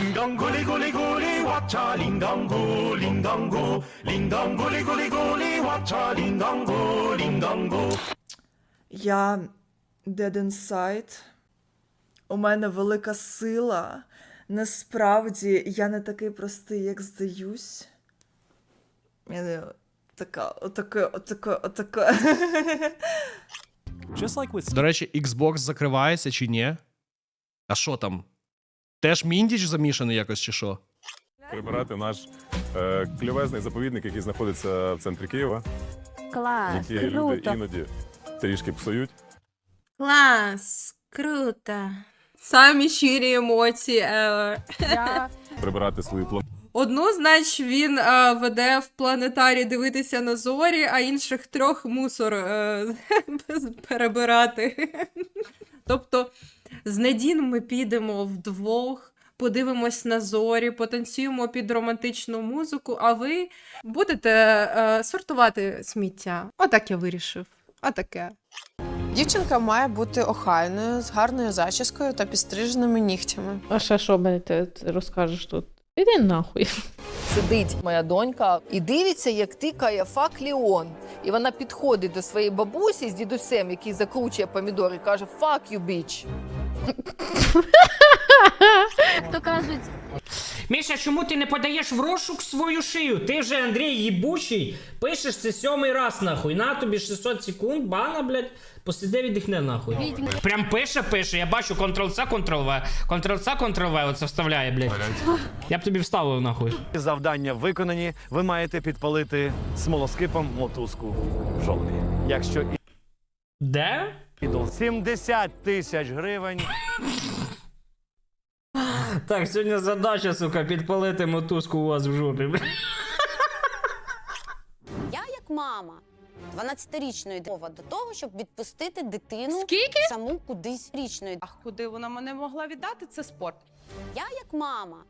铃铛咕哩咕哩咕哩，哇嚓！铃铛咕，铃铛咕，铃铛咕哩咕哩咕哩，哇嚓！铃铛咕，铃铛咕。 Я Dead Inside. У мене велика сила. Насправді я не такий простий, як здаюсь. Я не така, отаке, отаке, отаке. Just like with До речі, Xbox закривається чи ні? А що там? Теж міндіч замішаний якось чи що? прибирати наш е, кльовезний заповідник, який знаходиться в центрі Києва, Клас, який люди круто. іноді трішки псують. Клас, круто. Самі щирі емоції. ever. Я Прибирати свою планету. Одну, значить, він е, веде в планетарі дивитися на зорі, а інших трьох мусор е, перебирати. Тобто з Надін ми підемо вдвох, подивимось на зорі, потанцюємо під романтичну музику, а ви будете е, сортувати сміття. Отак я вирішив. Отаке. Дівчинка має бути охайною, з гарною зачіскою та підстриженими нігтями. А ще що мені ти розкажеш тут? Іди нахуй. Сидить моя донька і дивиться, як тикає фак Ліон. І вона підходить до своєї бабусі з дідусем, який закручує помідори, і каже: Fuck you, bitch. як то кажуть, Міша, чому ти не подаєш в розшук свою шию? Ти вже Андрій їбучий, пишеш це сьомий раз нахуй. На тобі 600 секунд, бана, блядь, посиди віддихне нахуй. відьми. Прям пише, пише, я бачу Ctrl-C, Ctrl-V, Ctrl-C, Ctrl-V, оце вставляє, блядь. Я б тобі вставив нахуй. завдання виконані, ви маєте підпалити смолоскипом мотузку в жолобі. Якщо Де? ідол 70 тисяч гривень. Так, сьогодні задача, сука, підпалити мотузку у вас в жопі. Я як мама 12-річної мова до того, щоб відпустити дитину Скільки? саму кудись річної. А куди вона мене могла віддати? Це спорт. Я як мама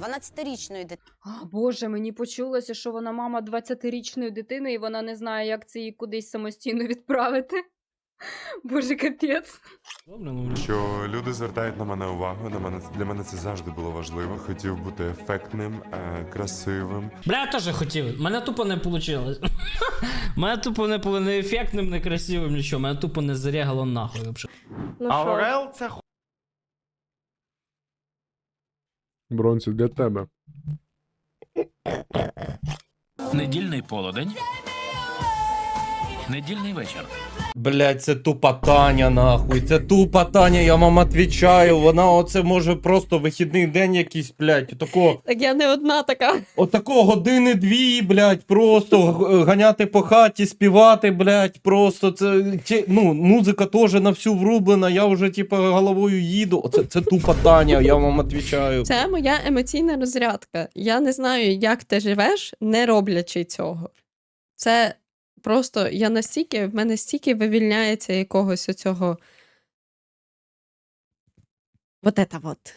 12-річної дитини. А, Боже, мені почулося, що вона мама 20-річної дитини, і вона не знає, як це її кудись самостійно відправити. Боже, капець. Добре, ну, Що люди звертають на мене увагу. На мене для мене це завжди було важливо. Хотів бути ефектним, е, красивим. Бля, я теж хотів. Мене тупо не вийшло. Мене тупо не було не ефектним, не красивим, нічого. Мене тупо не зарягало нахуй. вообще. Ну А що? Орел це ху... Бронці для тебе. Недільний полудень. Недільний вечір. Блять, це тупа Таня, нахуй. Це тупа Таня, я вам отвічаю. Вона оце може просто вихідний день якийсь, блять. Отако, Так я не одна така. отако години дві, блять, просто ганяти по хаті, співати, блять. Просто це ну, музика теж на всю врублена. Я вже типа головою їду. Оце це тупа Таня, я вам отвічаю. Це моя емоційна розрядка. Я не знаю, як ти живеш, не роблячи цього. Це просто я настільки, в мене стільки вивільняється якогось оцього. Вот это вот.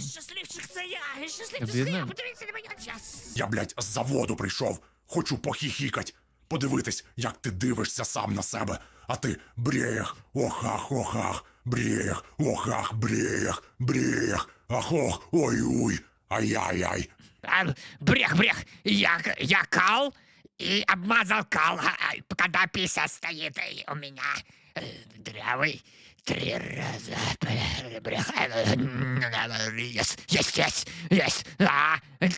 Щасливчик це я! Щасливчик це я! Подивіться на мене час! Я, блядь, з заводу прийшов. Хочу похіхікать. Подивитись, як ти дивишся сам на себе. А ти брех, охах, охах, брех, охах, брех, брех, ахох, ой-уй, ай-яй-яй. Брех, брех! Я, я кал и обмазал кал, когда пися стоит у меня. Э, дрявый три раза Yes, yes, yes, yes. А, а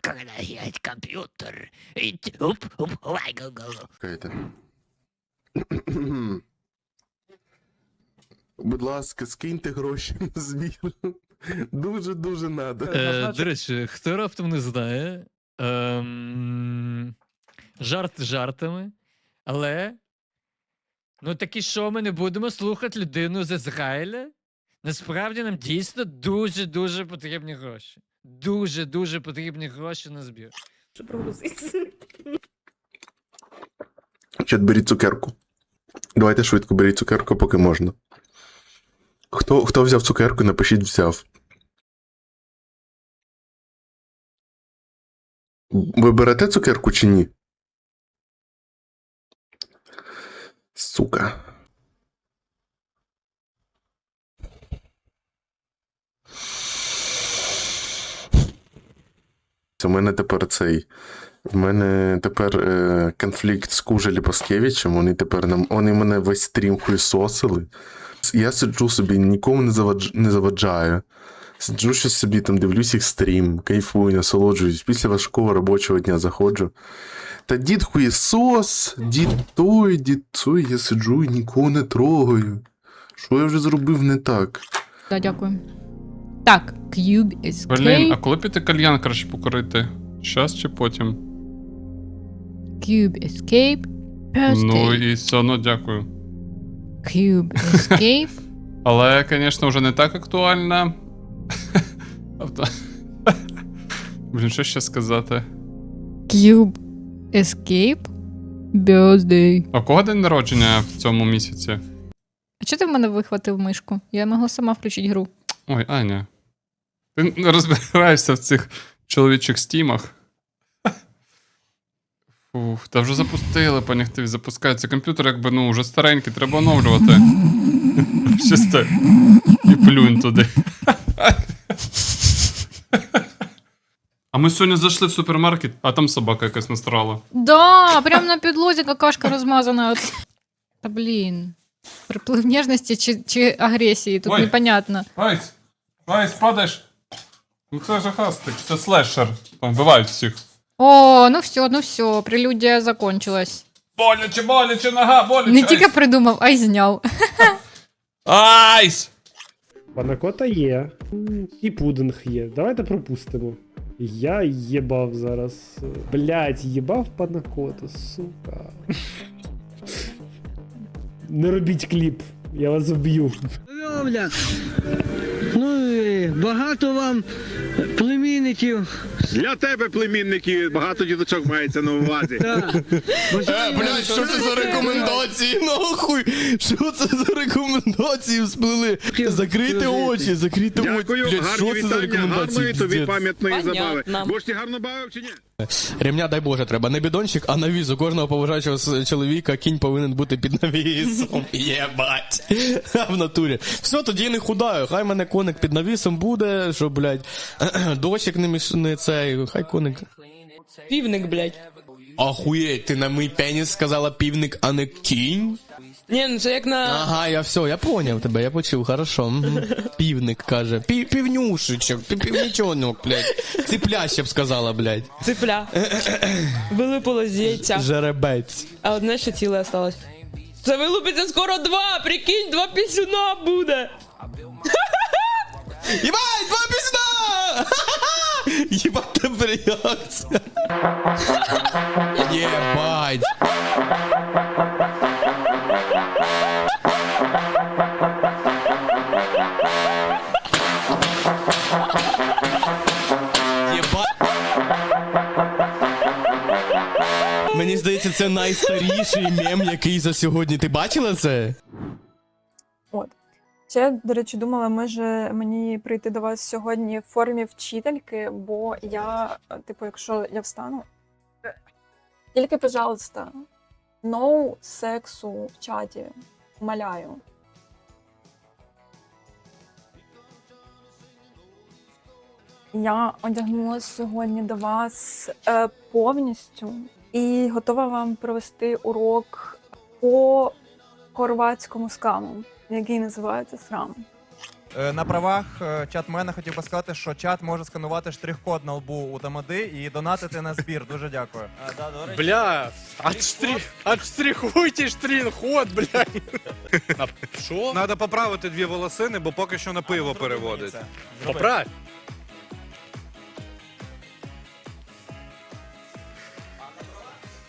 когда я компьютер, и уп, уп, вай, го. Какая-то. Будь ласка, скиньте гроші на збір. Дуже-дуже надо. Е, до речі, хто раптом не знає, ем, жарт жартами, але ну такі що ми не будемо слухати людину з Ізраїля? Насправді нам дійсно дуже-дуже потрібні гроші. Дуже-дуже потрібні гроші на збір. Що прогрузиться? Чат, беріть цукерку. Давайте швидко беріть цукерку, поки можна. Хто хто взяв цукерку, напишіть взяв. Ви берете цукерку чи ні? Сука. У мене тепер цей. У мене тепер е, конфлікт з Кужелі Паскевичем. Вони тепер нам. Вони мене весь стрім хуйсосили. Я сиджу собі, нікому не, завадж, не заваджаю. Сиджу щось собі там, дивлюсь їх стрім, кайфую, насолоджуюсь. Після важкого робочого дня заходжу. Та дід хуєсос, дід той, дід той, я сиджу і нікого не трогаю. Що я вже зробив не так? Да, дякую. Так, Cube Escape. Блін, а коли піти кальян краще покорити? Щас чи потім? Cube Escape. Ну і все одно дякую. Cube Escape. Але, звісно, вже не так актуально. Тобто. Блін, що ще сказати? Cube Escape. Birthday. А кого день народження в цьому місяці? А чого ти в мене вихватив мишку? Я могла сама включити гру. Ой, Аня. Ти розбираєшся в цих чоловічих стімах. Фух, та вже запустили, панягти, запускається. Комп'ютер, якби ну, вже старенький, треба оновлювати. Чисто. І плюнь туди. А ми сьогодні зайшли в супермаркет, а там собака якась настрала. Да, прям на підлозі какашка розмазана. От. Та блін. Приплив ніжності чи, чи агресії, тут Ой. непонятно. Айс! Айс, падаєш! Ну це жахастик, це слешер. Там вбивають всіх. О, ну все, ну все, прелюдія закончилась. Боляче, боляче, нога, боляче. Не тільки придумав, а й зняв. Айс! Панакота є. І пудинг є. Давайте пропустимо. Я їбав зараз. Блять, їбав панакоту, сука. Не робіть кліп, я вас вб'ю. Ну, багато вам племінників. Для тебе, племінники, багато діточок мається на увазі. Блять, що це за рекомендації? Нахуй! Що це за рекомендації сплили? Закрийте очі, закрийте очі. Дякую, Блядь, гарні що це за вітання, рекомендації? гарної тобі Піздець. пам'ятної забави. Понятно. ж ти гарно бавив чи ні? Ремня, дай Боже, треба не бідончик, а навіз. У кожного поважаючого с- чоловіка кінь повинен бути під навісом. Єбать. В натурі. Все, тоді я не худаю. Хай мене коник під навісом буде, що, блядь, дощик не міш... не цей, хай коник. Півник, блядь. Охуєть, ти на мій пеніс сказала півник, а не кінь? Ні, ну це як на. Ага, я все, я поняв тебе, я почув, хорошо. Півник каже. Пів, півнюшечок, пів, північонок, блядь. Ципляще б сказала, блядь. Ципля. Вилипало з яйця, Жеребець. а одне ще ціле осталось. Це вилупиться скоро два, прикинь, два пісюна буде. Єбать, два пізна! Єбать, тебе реакція. Єбать. Єбать. Здається, це найстаріший мем, який за сьогодні. Ти бачила це? От. Ще, до речі, думала, може мені прийти до вас сьогодні в формі вчительки, бо я, типу, якщо я встану. Тільки, пожалуйста, no сексу в чаті. Умоляю. Я одягнулася сьогодні до вас е, повністю і готова вам провести урок по хорватському скаму, який називається срам. На правах чатмена хотів би сказати, що чат може сканувати штрих-код на лбу у Тамади і донатити на збір. Дуже дякую. Бля, отштрих, отштрихуйте штрих-ход, блядь. Що? Треба поправити дві волосини, бо поки що на пиво переводить. Поправь.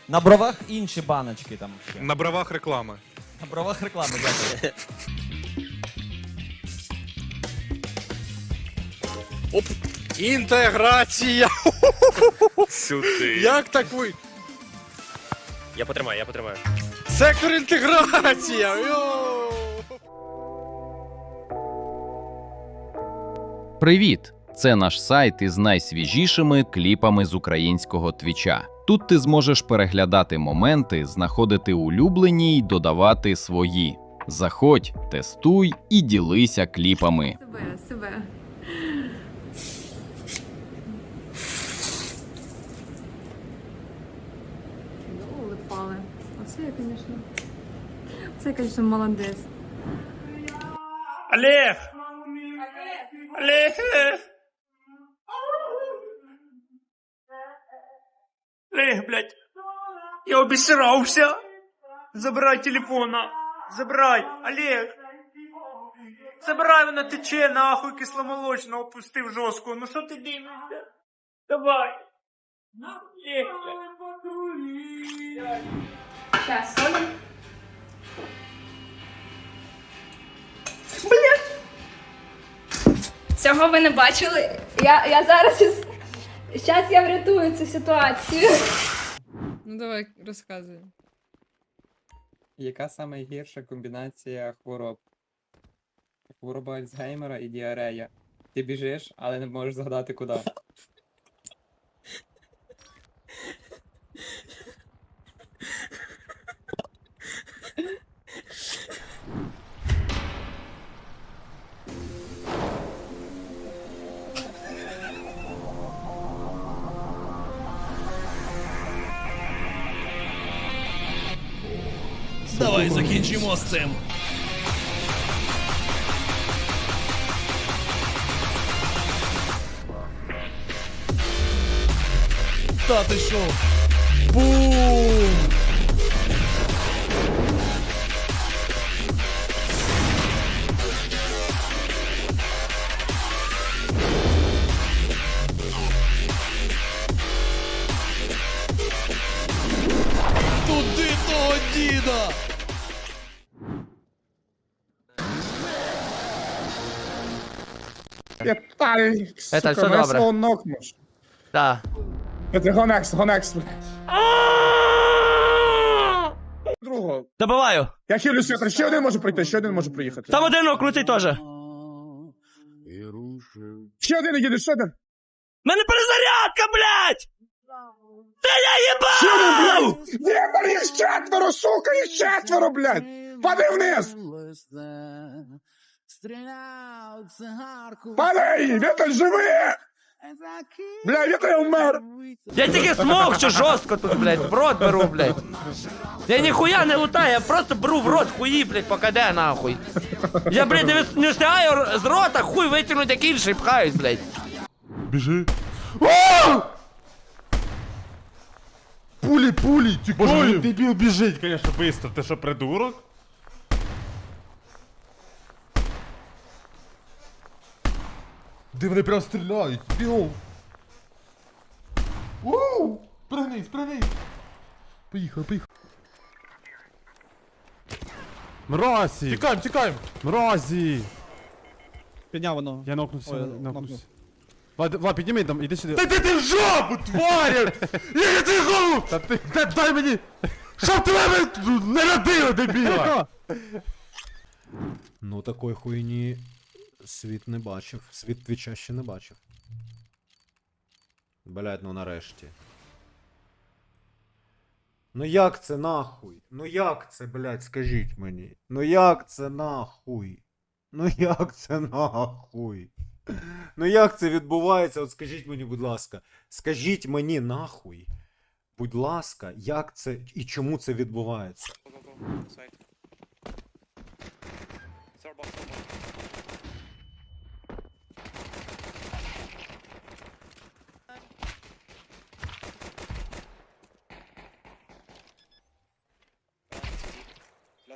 На бровах інші баночки там. На бровах реклами. На бровах реклами, дякую. Інтеграція. Сюди. Як так ви? Я потримаю, я потримаю. Сектор інтеграція. Йоу. Привіт! Це наш сайт із найсвіжішими кліпами з українського твіча. Тут ти зможеш переглядати моменти, знаходити улюблені й додавати свої. Заходь, тестуй і ділися кліпами. Себе, себе. Оце звісно. Це, звісно, молодець. Олег! Олег! Олег! Блядь! Я обісрався! Забирай телефона! Забирай! Олег! Забирай, вона тече, нахуй кисломолочно опустив жорстко. Ну що ти дивишся? Давай! Олег, блядь! Соля. Цього ви не бачили. Я, я зараз. Зараз я врятую цю ситуацію. Ну давай, розказуй. Яка саме гірша комбінація хвороб? Хвороба Альцгеймера і діарея. Ти біжиш, але не можеш згадати куди. Давай закінчимо з цим. Та ти що? Бум! Это все добре. Да. Гонекс, гонекс. Другого. Добиваю! Я хилю світер, ще один може прийти, ще один може приїхати. Там один крутий теж. Ще один їде, ще один. Мене перезарядка, блядь! Та я Ще один, їбав! блядь! Їх четверо, сука, їх четверо, блядь! Падай вниз! Падай! Віталь живи! Бля, Віталь вмер! Я тільки смокчу жорстко тут, блядь, в рот беру, блядь. Я ніхуя не лутаю, я просто беру в рот хуї, блядь, поки де нахуй. Я, блядь, не, вис- не встигаю з рота хуй витягнути як інший, пхаюсь, блядь. Біжи. Пулі, пулі, Боже, ну дебіл біжить, конечно, быстро. Ти що, придурок? Де вони прям стріляють? Бігом. Ууу! Пригнись, пригнись. Поїхали, поїхали. Мразі! Тікаємо, тікаємо! Мразі! Підняв воно. Я нокнувся, Ой, нокнувся. нокнув. Влад, Влад, підніми там, іди сюди. Та ти ти в жопу, тваря! Я ти голову! Та ти, та дай мені! Щоб тебе не родили, дебіла! Ну такої хуйні світ не бачив. Світ твіча ще не бачив. Блять, ну нарешті. Ну як це нахуй? Ну як це, блять, скажіть мені? Ну як це нахуй? Ну як це нахуй? Ну як це відбувається? От скажіть мені, будь ласка. Скажіть мені нахуй. Будь ласка, як це і чому це відбувається?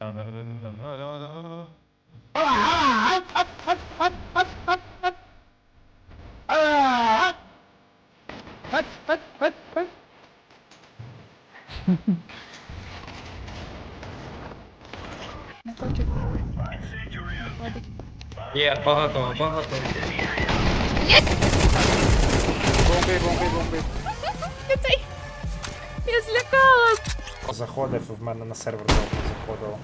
підпікати. Чигирик, тигрик, тигрик, чигирик. Є, багато, багато. Я злякалась. заходив, в мене на сервер довго заходило.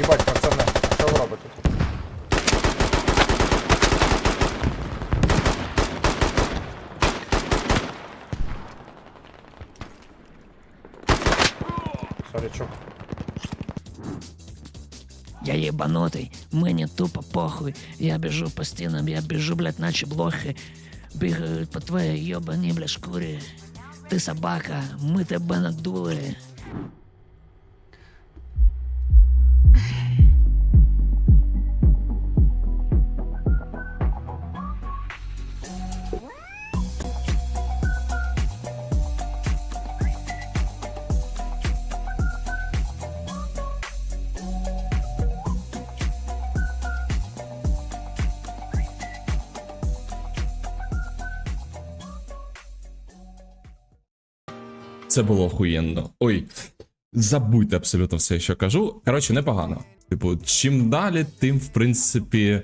Їбать, пацани, а що ви робите тут? Сорі, чук. Я єбанутий, мені тупо похуй. Я біжу по стінам, я біжу, блядь, наче блохи. Бігають по твоїй йобаній, блядь, шкурі. Ти собака, ми тебе надули. Це було охуєнно. Ой, забудьте абсолютно все, що кажу. Коротше, непогано. Типу, чим далі, тим, в принципі,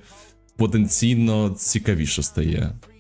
потенційно цікавіше стає.